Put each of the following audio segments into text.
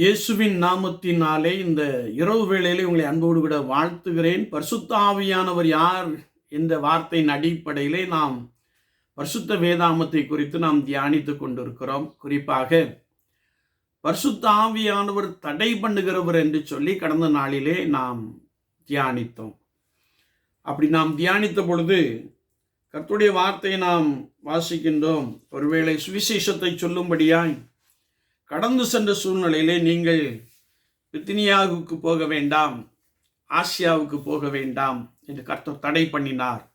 இயேசுவின் நாமத்தினாலே இந்த இரவு வேளையிலே உங்களை அன்போடு கூட வாழ்த்துகிறேன். பரிசுத்த ஆவியானவர் யார் என்ற வார்த்தையின் அடிப்படையிலே நாம் பரிசுத்த வேதாமத்தை குறித்து நாம் தியானித்துக் கொண்டிருக்கிறோம். குறிப்பாக பரிசுத்த ஆவியானவர் தடை பண்ணுகிறவர் என்று சொல்லி கடந்த நாளிலே நாம் தியானித்தோம். அப்படி நாம் தியானித்த பொழுது கர்த்துடைய வார்த்தையை நாம் வாசிக்கின்றோம். ஒருவேளை சுவிசேஷத்தை சொல்லும்படியாய் கடந்து சென்ற சூழ்நிலையிலே நீங்கள் பித்தினியாவுக்கு போக வேண்டாம் ஆசியாவுக்கு போக வேண்டாம் என்று கர்த்தர் தடை பண்ணினார்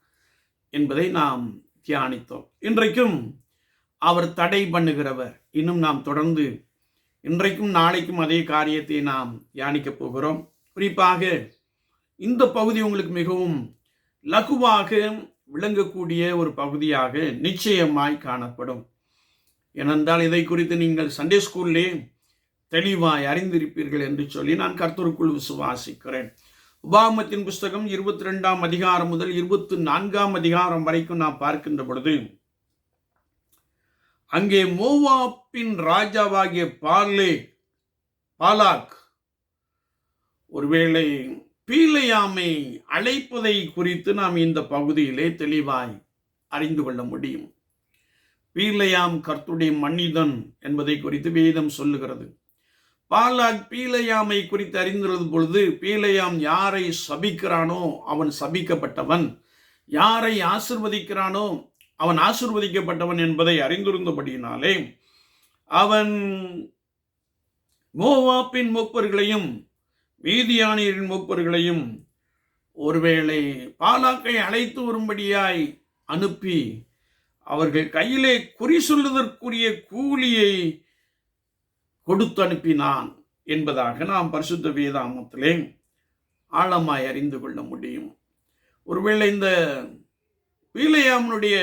என்பதை நாம் தியானித்தோம். இன்றைக்கும் அவர் தடை பண்ணுகிறவர். இன்னும் நாம் தொடர்ந்து இன்றைக்கும் நாளைக்கும் அதே காரியத்தை நாம் தியானிக்கப் போகிறோம். குறிப்பாக இந்த பகுதி உங்களுக்கு மிகவும் லகுவாக விளங்கக்கூடிய ஒரு பகுதியாக நிச்சயமாய் காணப்படும். ஏனென்றால் இதை குறித்து நீங்கள் சண்டே ஸ்கூல்லே தெளிவாய் அறிந்திருப்பீர்கள் என்று சொல்லி நான் கர்த்தருக்குள் விசுவாசிக்கிறேன். உபாமத்தின் புஸ்தகம் இருபத்தி ரெண்டாம் அதிகாரம் முதல் இருபத்தி நான்காம் அதிகாரம் வரைக்கும் நான் பார்க்கின்ற பொழுது அங்கே மோவாப்பின் ராஜாவாகிய பார்லே பாலாக் ஒருவேளை பீலையாமை அழைப்பதை குறித்து நாம் இந்த பகுதியிலே தெளிவாய் அறிந்து கொள்ள முடியும். பீலையாம் கர்த்துடைய மன்னிதன் என்பதை குறித்து வேதம் சொல்லுகிறது. பாலாக் பீலையாமை குறித்து அறிந்திருந்த பொழுது பீலையாம் யாரை சபிக்கிறானோ அவன் சபிக்கப்பட்டவன். யாரை ஆசிர்வதிக்கிறானோ அவன் ஆசிர்வதிக்கப்பட்டவன் என்பதை அறிந்திருந்தபடியினாலே அவன் மோவாப்பின் மூப்பர்களையும் மீதியானியரின் மூப்பர்களையும் ஒருவேளை பாலாக்கை அழைத்து வரும்படியாய் அனுப்பி அவர்கள் கையிலே குறி சொல்லுதற்குரிய கூலியை கொடுத்து அனுப்பினான் என்பதாக நாம் பரிசுத்த வேதாமத்திலே ஆழமாய் அறிந்து கொள்ள முடியும். ஒருவேளை இந்த பீலையாமனுடைய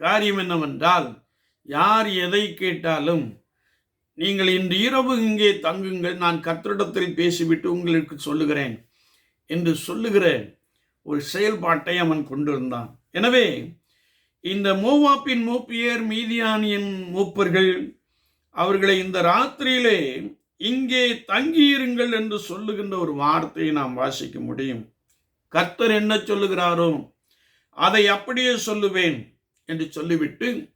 காரியம் என்னவென்றால் யார் எதை கேட்டாலும் நீங்கள் இன்று இரவு இங்கே தங்குங்கள் நான் கத்திரிடத்தில் பேசிவிட்டு உங்களுக்கு சொல்லுகிறேன் என்று சொல்லுகிற ஒரு செயல்பாட்டை அவன் கொண்டிருந்தான். எனவே இந்த மோவாப்பின் மூப்பியர் மீதியானியின் மூப்பர்கள் அவர்களை இந்த ராத்திரியிலே இங்கே தங்கியிருங்கள் என்று சொல்லுகின்ற ஒரு வார்த்தையை நாம் வாசிக்க முடியும். கர்த்தர் என்ன சொல்லுகிறாரோ அதை அப்படியே சொல்லுவேன் என்று சொல்லிவிட்டு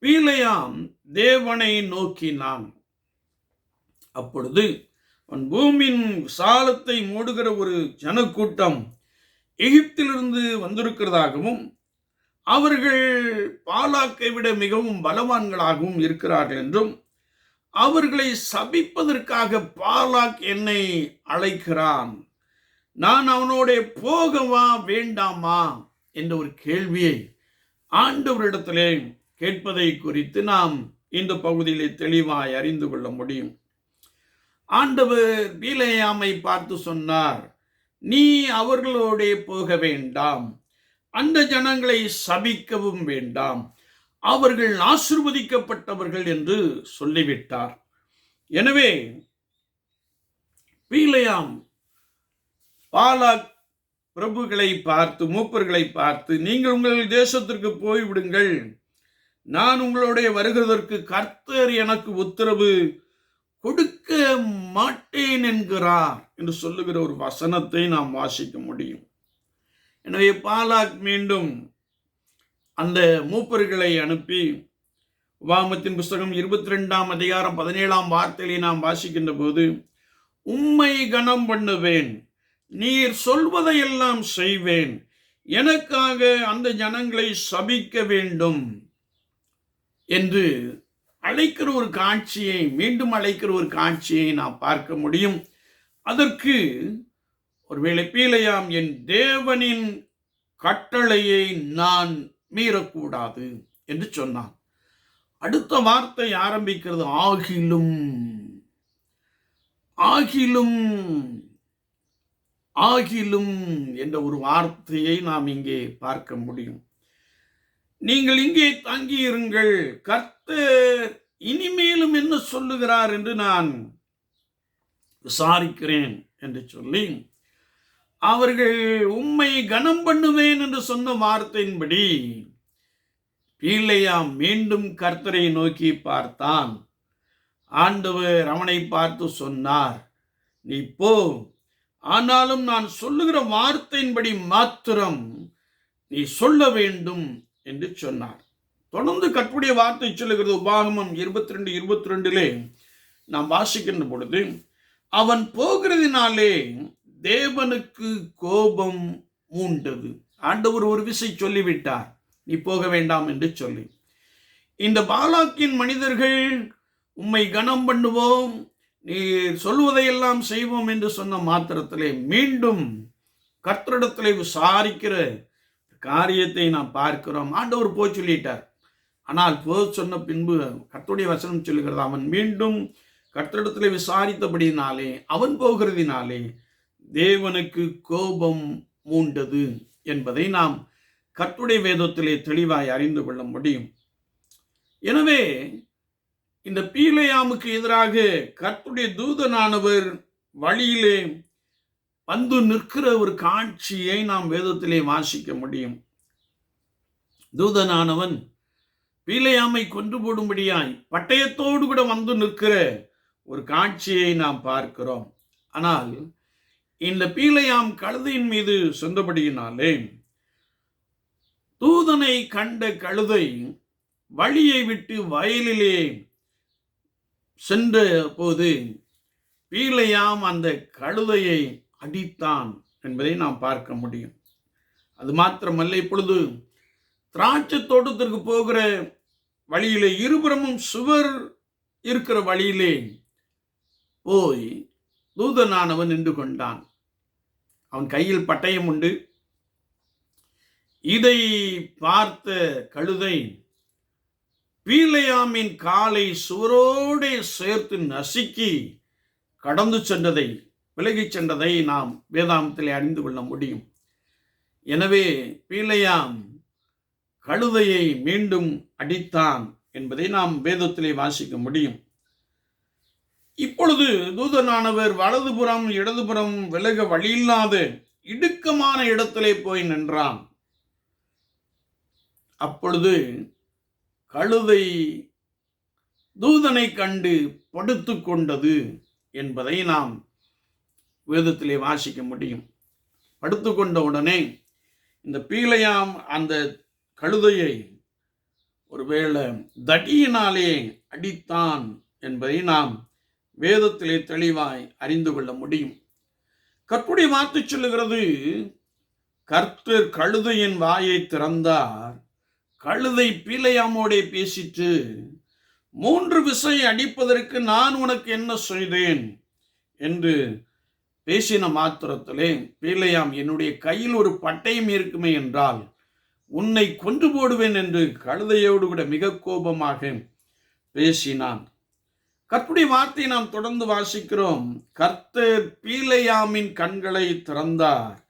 பீலையாம் தேவனை நோக்கினான் அப்பொழுது அவன் பூமியின் சாலத்தை மூடுகிற ஒரு ஜனக்கூட்டம் எகிப்திலிருந்து வந்திருக்கிறதாகவும் அவர்கள் பாலாக்கை விட மிகவும் பலவான்களாகவும் இருக்கிறார்கள் என்றும் அவர்களை சபிப்பதற்காக பாலாக் என்னை அழைக்கிறான். நான் அவனோட போகவா வேண்டாமா? என்ற ஒரு கேள்வியை ஆண்டவரிடத்திலே கேட்பதை குறித்து நாம் இந்த பகுதியிலே தெளிவாய் அறிந்து கொள்ள முடியும். ஆண்டவர் பீலையாமை பார்த்து சொன்னார் நீ அவர்களோடே போக வேண்டாம். அந்த ஜனங்களை சபிக்கவும் வேண்டாம். அவர்கள் ஆசிர்வதிக்கப்பட்டவர்கள் என்று சொல்லிவிட்டார். எனவே பீலையாம் பாலாக் பிரபுகளை பார்த்து மூப்பர்களை பார்த்து நீங்கள் உங்கள் தேசத்திற்கு போய்விடுங்கள். நான் உங்களுடைய வருகிறதற்கு கர்த்தர் எனக்கு உத்தரவு கொடுக்க மாட்டேன் என்கிறார் என்று சொல்லுகிற ஒரு வசனத்தை நாம் வாசிக்க முடியும். எனவே பாலாக் மீண்டும் அந்த மூப்பர்களை அனுப்பி உபாமத்தின் புஸ்தகம் இருபத்தி ரெண்டாம் அதிகாரம் பதினேழாம் வார்த்தையை நாம் வாசிக்கின்ற போது உம்மை கனம் பண்ணுவேன் நீர் சொல்வதையெல்லாம் செய்வேன் எனக்காக அந்த ஜனங்களை சபிக்க வேண்டும் என்று அழைக்கிற ஒரு காட்சியை மீண்டும் அழைக்கிற ஒரு காட்சியை நாம் பார்க்க முடியும். அதற்கு ஒருவேளை பீலையாம் என் தேவனின் கட்டளையை நான் மீறக்கூடாது என்று சொன்னான். அடுத்த வார்த்தை ஆரம்பிக்கிறது ஆகிலும் ஆகிலும் ஆகிலும் என்ற ஒரு வார்த்தையை நாம் இங்கே பார்க்க முடியும். நீங்கள் இங்கே தங்கியிருங்கள் கர்த்தர் இனிமேலும் என்ன சொல்லுகிறார்? என்று நான் விசாரிக்கிறேன் என்று சொல்லி அவர்கள் உம்மை கனம் பண்ணுவேன் என்று சொன்ன வார்த்தையின்படி பீலையாம் மீண்டும் கர்த்தரை நோக்கி பார்த்தான். ஆண்டவர் அவனை பார்த்து சொன்னார் நீ போ. ஆனாலும் நான் சொல்லுகிற வார்த்தையின்படி மாத்திரம் நீ சொல்ல வேண்டும் என்று சொன்னார். தொடர்ந்து கற்புடைய வார்த்தை சொல்லுகிறது. உபாகமம் இருபத்தி ரெண்டு இருபத்தி ரெண்டிலே நாம் வாசிக்கின்ற பொழுது அவன் போகிறதினாலே தேவனுக்கு கோபம் மூண்டது. ஆண்டவர் ஒரு விசை சொல்லிவிட்டார். நீ போக வேண்டாம் என்று சொல்லி. இந்த பாலாக்கின் மனிதர்கள் உம்மை கனம் பண்ணுவோம் நீ சொல்வதையெல்லாம் செய்வோம் என்று சொன்ன மாத்திரத்திலே மீண்டும் கர்த்தரிடத்திலே விசாரிக்கிற காரியத்தை நாம் பார்க்கிறோம். ஆண்டவர் போய் சொல்லிட்டார். ஆனால் போ சொன்ன பின்பு கர்த்தருடைய வசனம் சொல்லுகிறது. அவன் மீண்டும் கர்த்தரிடத்தில் விசாரித்தபடினாலே அவன் போகிறதினாலே தேவனுக்கு கோபம் மூண்டது என்பதை நாம் கர்த்துடைய வேதத்திலே தெளிவாய் அறிந்து கொள்ள முடியும். எனவே இந்த பீலையாமுக்கு எதிராக கர்த்துடைய தூதனானவர் வழியிலே வந்து நிற்கிற ஒரு காட்சியை நாம் வேதத்திலே வாசிக்க முடியும். தூதனானவன் பீலையாமை கொன்று போடும்படியாய் பட்டயத்தோடு கூட வந்து நிற்கிற ஒரு காட்சியை நாம் பார்க்கிறோம். ஆனால் இந்த பீலையாம் கழுதையின் மீது சென்றபடியினாலே தூதனை கண்ட கழுதை வழியை விட்டு வயலிலே சென்ற போது பீலையாம் அந்த கழுதையை அடித்தான் என்பதை நாம் பார்க்க முடியும். அது மாத்திரமல்ல இப்பொழுது திராட்சை தோட்டத்திற்கு போகிற வழியிலே இருபுறமும் சுவர் இருக்கிற வழியிலே போய் தூதனானவன் நின்று கொண்டான். அவன் கையில் பட்டயம் உண்டு. இதை பார்த்த கழுதை பீலையாமின் காலை சுவரோடே சேர்த்து நசுக்கி கடந்து சென்றதை விலகிச் சென்றதை நாம் வேதாந்தத்தில் அறிந்து கொள்ள முடியும். எனவே பீலையாம் கழுதையை மீண்டும் அடித்தான் என்பதை நாம் வேதத்திலே வாசிக்க முடியும். இப்பொழுது தூதனானவர் வலதுபுறம் இடதுபுறம் விலக வழியில்லாத இடுக்கமான இடத்திலே போய் நின்றான். அப்பொழுது கழுதை தூதனை கண்டு படுத்து கொண்டது என்பதை நாம் வேதத்திலே வாசிக்க முடியும். படுத்து கொண்ட உடனே இந்த பீலையாம் அந்த கழுதையை ஒருவேளை தடியினாலே அடித்தான் என்பதை நாம் வேதத்திலே தெளிவாய் அறிந்து கொள்ள முடியும். கற்புடைய வார்த்தை சொல்லுகிறது கர்த்தர் கழுதையின் வாயை திறந்தார். கழுதை பீலையாமோடே பேசிட்டு மூன்று விசை அடிப்பதற்கு நான் உனக்கு என்ன செய்தேன்? என்று பேசின மாத்திரத்திலே பீலையாம் என்னுடைய கையில் ஒரு பட்டயம் இருக்குமே என்றால் உன்னை கொன்று போடுவேன் என்று கழுதையோடு கூட மிக கோபமாக பேசினான். கற்புடைய வார்த்தை நாம் தொடர்ந்து வாசிக்கிறோம். கர்த்தர் பீலையாமின் கண்களை திறந்தார்.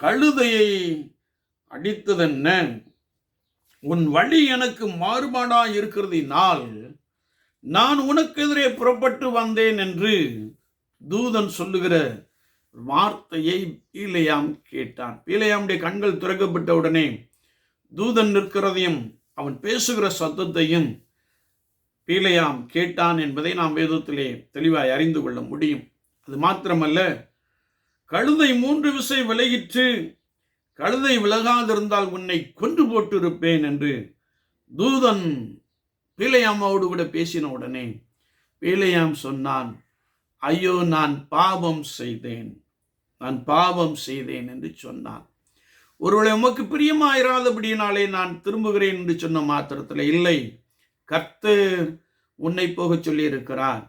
கழுதையை அடித்ததென்ன? உன் வழி எனக்கு மாறுபாடா இருக்கிறதினால் நான் உனக்கு எதிரே புறப்பட்டு வந்தேன் என்று தூதன் சொல்லுகிற வார்த்தையை பீலையாம் கேட்டான். பீலையாமுடைய கண்கள் திறக்கப்பட்ட உடனே தூதன் நிற்கிறதையும் அவன் பேசுகிற சத்தத்தையும் பீலையாம் கேட்டான் என்பதை நாம் வேதத்திலே தெளிவாய் அறிந்து கொள்ள முடியும். அது மாத்திரமல்ல கழுதை மூன்று விசை விலகிற்று கழுதை விலகாதிருந்தால் உன்னை கொன்று போட்டிருப்பேன் என்று தூதன் பீலையாமாவோடு கூட பேசின உடனே பீலையாம் சொன்னான் ஐயோ நான் பாவம் செய்தேன் நான் பாவம் செய்தேன் என்று சொன்னான். ஒருவேளை உமக்கு பிரியமாயிராதபடியினாலே நான் திரும்புகிறேன் என்று சொன்ன மாத்திரத்தில் இல்லை. கர்த்தர் உன்னை போக சொல்லியிருக்கிறார்.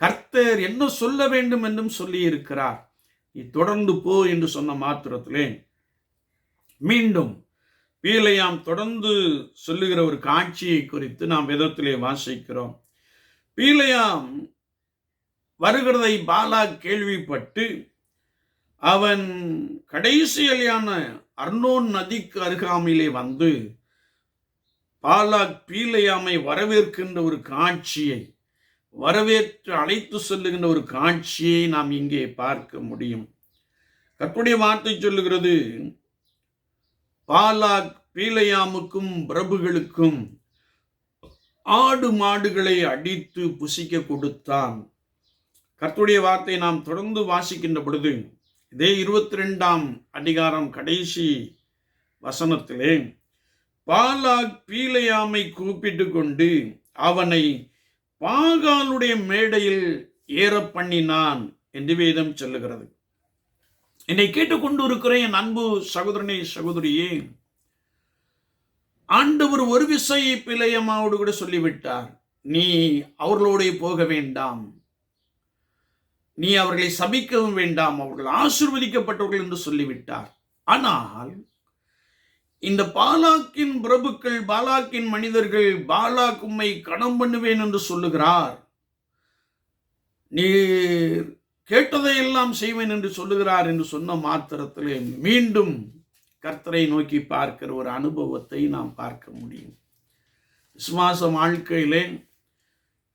கர்த்தர் என்ன சொல்ல வேண்டும் என்றும் சொல்லியிருக்கிறார். நீ தொடர்ந்து போ என்று சொன்ன மாத்திரத்திலே மீண்டும் பீலையாம் தொடர்ந்து சொல்லுகிற ஒரு காட்சியை குறித்து நாம் விதத்திலே வாசிக்கிறோம். பீலையாம் வருகிறதை பாலா கேள்விப்பட்டு அவன் கடைசியலையான அர்னோன் நதிக்கு அருகாமையிலே வந்து பாலாக் பீலையாமை வரவேற்கின்ற ஒரு காட்சியை வரவேற்று அழைத்து செல்லுகின்ற ஒரு காட்சியை நாம் இங்கே பார்க்க முடியும். கற்புடைய வார்த்தை சொல்லுகிறது பாலாக் பீலையாமுக்கும் பிரபுகளுக்கும் ஆடு மாடுகளை அடித்து புசிக்க கொடுத்தான். கர்த்துடைய வார்த்தை நாம் தொடர்ந்து வாசிக்கின்ற பொழுது இதே இருபத்தி ரெண்டாம் அதிகாரம் கடைசி வசனத்திலே பாலாக் பீலையாமை கூப்பிட்டு கொண்டு அவனை பாகாலுடைய மேடையில் ஏற பண்ணினான் என்று வேதம் சொல்லுகிறது. என்னை கேட்டுக்கொண்டு இருக்கிற என் அன்பு சகோதரனே சகோதரியே ஆண்டவர் ஒரு விசை பிழையம்மாவோடு கூட சொல்லிவிட்டார். நீ அவர்களோட போக வேண்டாம். நீ அவர்களை சபிக்கவும் வேண்டாம். அவர்கள் ஆசிர்வதிக்கப்பட்டவர்கள் என்று சொல்லிவிட்டார். ஆனால் இந்த பாலாக்கின் பிரபுக்கள் பாலாக்கின் மனிதர்கள் பாலாக் உம்மை கணம் பண்ணுவேன் என்று சொல்லுகிறார். நீர் கேட்டதையெல்லாம் செய்வேன் என்று சொல்லுகிறார் என்று சொன்ன மாத்திரத்திலே மீண்டும் கர்த்தரை நோக்கி பார்க்கிற ஒரு அனுபவத்தை நாம் பார்க்க முடியும். விசுவாச வாழ்க்கையிலே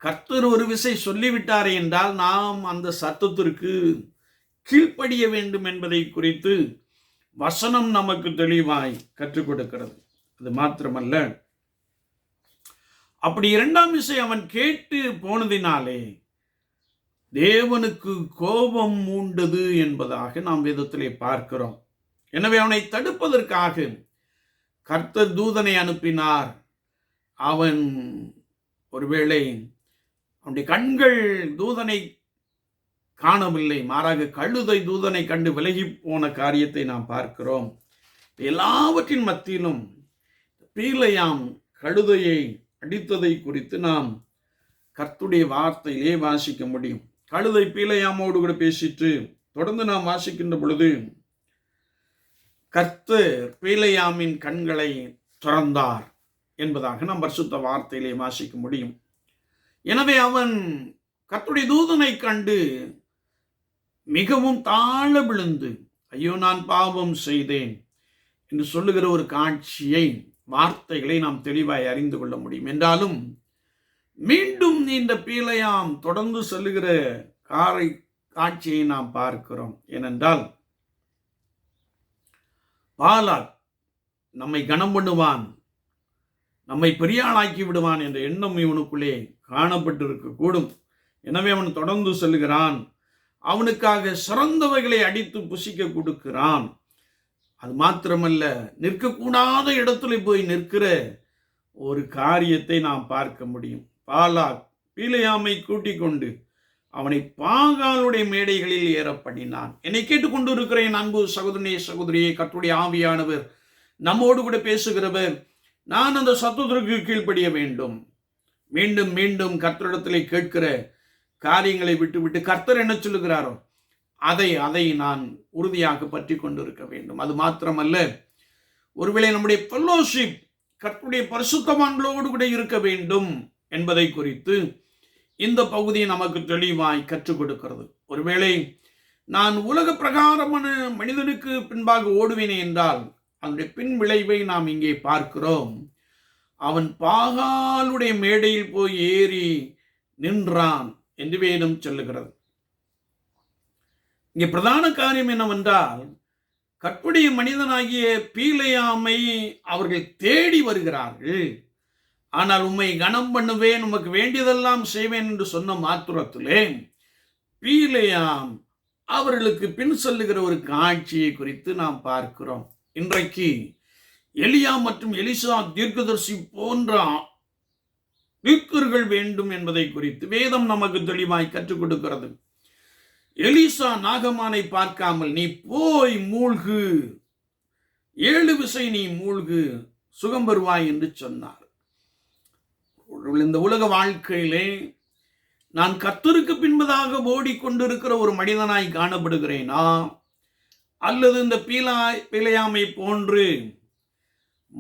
கர்த்தர் ஒரு விசை சொல்லிவிட்டாரே என்றால் நாம் அந்த சத்தத்திற்கு கீழ்ப்படிய வேண்டும் என்பதை குறித்து வசனம் நமக்கு தெளிவாய் கற்றுக் கொடுக்கிறது. அது மாத்திரமல்ல. அப்படி இரண்டாம் விசை அவன் கேட்டு போனதினாலே தேவனுக்கு கோபம் மூண்டது என்பதாக நாம் வேதத்திலே பார்க்கிறோம். எனவே அவனை தடுப்பதற்காக கர்த்தர் தூதனை அனுப்பினார். அவன் ஒருவேளை அவனுடைய கண்கள் தூதனை காணவில்லை மாறாக கழுதை தூதனை கண்டு விலகி போன காரியத்தை நாம் பார்க்கிறோம். எல்லாவற்றின் மத்தியிலும் பீலையாம் கழுதையை அடித்ததை குறித்து நாம் கர்த்துடைய வார்த்தையிலே வாசிக்க முடியும். கழுதை பீலையாமோடு கூட பேசிட்டு தொடர்ந்து நாம் வாசிக்கின்ற பொழுது கர்த்து பீலையாமின் கண்களை திறந்தார் என்பதாக நாம் பரிசுத்த வார்த்தையிலே வாசிக்க முடியும். எனவே அவன் கர்த்துடைய தூதனை கண்டு மிகவும் தாழ விழுந்து ஐயோ நான் பாவம் செய்தேன் என்று சொல்லுகிற ஒரு காட்சியை வார்த்தைகளை நாம் தெளிவாய் அறிந்து கொள்ள முடியும். என்றாலும் மீண்டும் இந்த பீலையாம் தொடர்ந்து செல்லுகிற காரை காட்சியை நாம் பார்க்கிறோம். ஏனென்றால் பாலாக் நம்மை கனம் பண்ணுவான் நம்மை பெரியாளாக்கி விடுவான் என்ற எண்ணம் இவனுக்குள்ளே காணப்பட்டிருக்க கூடும் எனவே அவன் தொடர்ந்து செல்கிறான் அவனுக்காக சிறந்தவைகளை அடித்து புசிக்க கொடுக்கிறான். அது மாத்திரமல்ல நிற்கக்கூடாத இடத்துல போய் நிற்கிற ஒரு காரியத்தை நாம் பார்க்க முடியும். பாலாக் பீலையாமை கூட்டிக் கொண்டு அவனை பாகாலுடைய மேடைகளில் ஏற பண்ணினான். என்னை கேட்டுக்கொண்டு இருக்கிறேன் அன்பு சகோதரனே சகோதரியை கற்றுடைய ஆவியானவர். நம்மோடு கூட பேசுகிறவர் நான் அந்த சத்துவத்திற்கு கீழ்ப்படிய வேண்டும். மீண்டும் மீண்டும் கர்த்தரிடத்திலே கேட்கிற காரியங்களை விட்டுவிட்டு கர்த்தர் என்ன சொல்லுகிறாரோ அதை அதை நான் உறுதியாக பற்றி கொண்டு இருக்க வேண்டும். அது மாத்திரமல்ல ஒருவேளை நம்முடைய ஃபெல்லோஷிப் கர்த்தருடைய பரிசுத்தமான்களோடு கூட இருக்க வேண்டும் என்பதை குறித்து இந்த பகுதி நமக்கு தெளிவாய் கற்றுக் கொடுக்கிறது. ஒருவேளை நான் உலக பிரகாரமான மனிதனுக்கு பின்பாக ஓடுவேனே என்றால் அதனுடைய பின் விளைவை நாம் இங்கே பார்க்கிறோம். அவன் பாகாலுடைய மேடையில் போய் ஏறி நின்றான். என்று வேதம் சொல்லுகிறது. இங்கே பிரதான காரியம் என்னவென்றால் கற்புடைய மனிதனாகிய பீலையாமை அவர்கள் தேடி வருகிறார்கள். ஆனால் உம்மை கனம் பண்ணுவேன் உமக்கு வேண்டியதெல்லாம் செய்வேன் என்று சொன்ன மாத்திரத்திலே பீலையாம் அவர்களுக்கு பின் செல்லுகிற ஒரு காட்சியை குறித்து நாம் பார்க்கிறோம். இன்றைக்கு எலியா மற்றும் எலிசா தீர்க்கதர்சி போன்ற தீர்க்கர்கள் வேண்டும் என்பதை குறித்து வேதம் நமக்கு தெளிவாய் கற்றுக் கொடுக்கிறது. எலிசா நாகமானை பார்க்காமல் நீ போய் மூழ்கு. ஏழு விசை நீ மூழ்கு. சுகம் பெறுவாய் என்று சொன்னார். இந்த உலக வாழ்க்கையிலே நான் கத்தருக்கு பின்பதாக ஓடிக்கொண்டிருக்கிற ஒரு மனிதனாய் காணப்படுகிறேனா? அல்லது இந்த பீலாய் பிழையாமை போன்று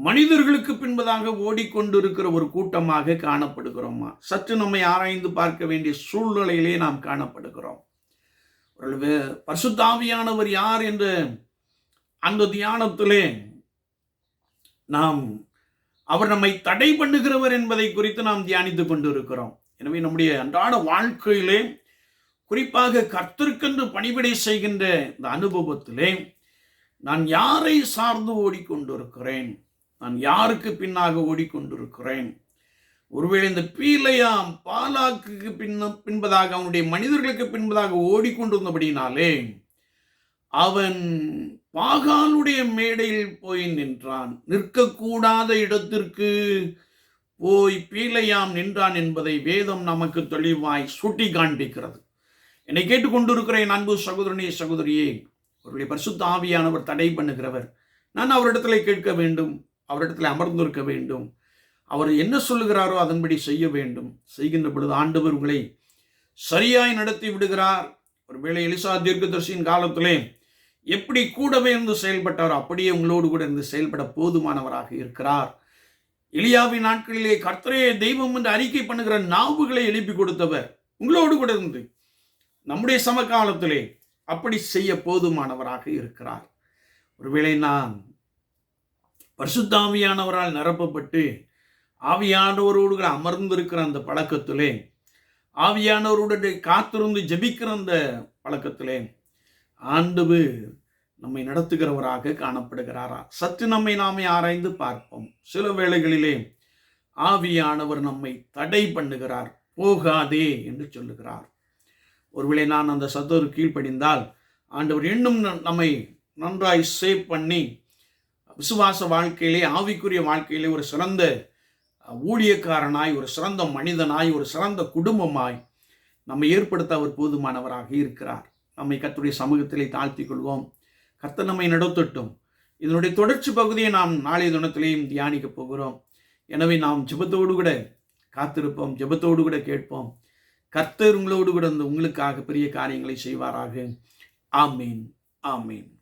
மனிதர்களுக்கு பின்பதாக ஓடிக்கொண்டிருக்கிற ஒரு கூட்டமாக காணப்படுகிறோமா? சற்று நம்மை ஆராய்ந்து பார்க்க வேண்டிய சூழ்நிலையிலே நாம் காணப்படுகிறோம். பசுத்தாவியானவர் யார் என்று அந்த தியானத்திலே நாம் அவர் நம்மை தடை பண்ணுகிறவர் என்பதை குறித்து நாம் தியானித்துக் கொண்டிருக்கிறோம். எனவே நம்முடைய அன்றாட வாழ்க்கையிலே குறிப்பாக கர்த்தருக்கென்று பணிவிடை செய்கின்ற இந்த அனுபவத்திலே நான் யாரை சார்ந்து ஓடிக்கொண்டிருக்கிறேன்? நான் யாருக்கு பின்னாக ஓடிக்கொண்டிருக்கிறேன்? ஒருவேளை இந்த பீலையாம் பாலாக்கு பின்ன பின்பதாக அவனுடைய மனிதர்களுக்கு பின்பதாக ஓடிக்கொண்டிருந்தபடினாலே அவன் பாகாலுடைய மேடையில் போய் நின்றான். நிற்கக்கூடாத இடத்திற்கு போய் பீலையாம் நின்றான் என்பதை வேதம் நமக்கு தெளிவாய் சுட்டி காண்பிக்கிறது என்னை கேட்டுக்கொண்டிருக்கிறேன் அன்பு சகோதரனே சகோதரியே. அவருடைய பரிசுத்த ஆவியானவர் தடை பண்ணுகிறவர். நான் அவரிடத்துல கேட்க வேண்டும். அவரிடத்தில் அமர்ந்திருக்க வேண்டும். அவர் என்ன சொல்லுகிறாரோ அதன்படி செய்ய வேண்டும். செய்கின்ற பொழுது ஆண்டவர் உங்களை சரியாய் நடத்தி விடுகிறார். ஒருவேளை எலிசா தீர்க்கதர்சியின் காலத்திலே எப்படி கூடவே இருந்து செயல்பட்டாரோ அப்படியே உங்களோடு கூட இருந்து செயல்பட போதுமானவராக இருக்கிறார். எலியாவின் நாட்களிலே கர்த்தரே தெய்வம் என்று அறிக்கை பண்ணுகிற நாவுகளை எழுப்பி கொடுத்தவர் உங்களோடு கூட இருந்து நம்முடைய சமகாலத்திலே அப்படி செய்ய போதுமானவராக இருக்கிறார். ஒருவேளை நான் பரிசுத்தாவியானவரால் நிரப்பப்பட்டு ஆவியானவரோடு கூட அமர்ந்திருக்கிற அந்த பழக்கத்திலே ஆவியானவருடைய காத்திருந்து ஜெபிக்கிற அந்த பழக்கத்திலே ஆண்டவர் நம்மை நடத்துகிறவராக காணப்படுகிறாரா? சற்று நம்மை நாமே ஆராய்ந்து பார்ப்போம். சில வேளைகளிலே ஆவியானவர் நம்மை தடை பண்ணுகிறார் போகாதே என்று சொல்லுகிறார். ஒருவேளை நான் அந்த சத்தோரு கீழ்ப்படிந்தால் ஆண்டவர் இன்னும் ந- நம்மை நன்றாய் சேவ் பண்ணி விசுவாச வாழ்க்கையிலே ஆவிக்குரிய வாழ்க்கையிலே ஒரு சிறந்த ஊழியக்காரனாய் ஒரு சிறந்த மனிதனாய் ஒரு சிறந்த குடும்பமாய் நம்மை ஏற்படுத்த அவர் போதுமானவராக இருக்கிறார். நம்மை கத்துடைய சமூகத்திலே தாழ்த்திக் கொள்வோம். கத்த நம்மை நடத்தட்டும். இதனுடைய தொடர்ச்சி பகுதியை நாம் நாளைய தினத்திலேயும் தியானிக்க போகிறோம். எனவே நாம் ஜெபத்தோடு கூட காத்திருப்போம். ஜெபத்தோடு கூட கேட்போம். கர்த்தர் உங்களோடு கூட உங்களுக்காக பெரிய காரியங்களை செய்வாராக. ஆமீன். ஆமீன்.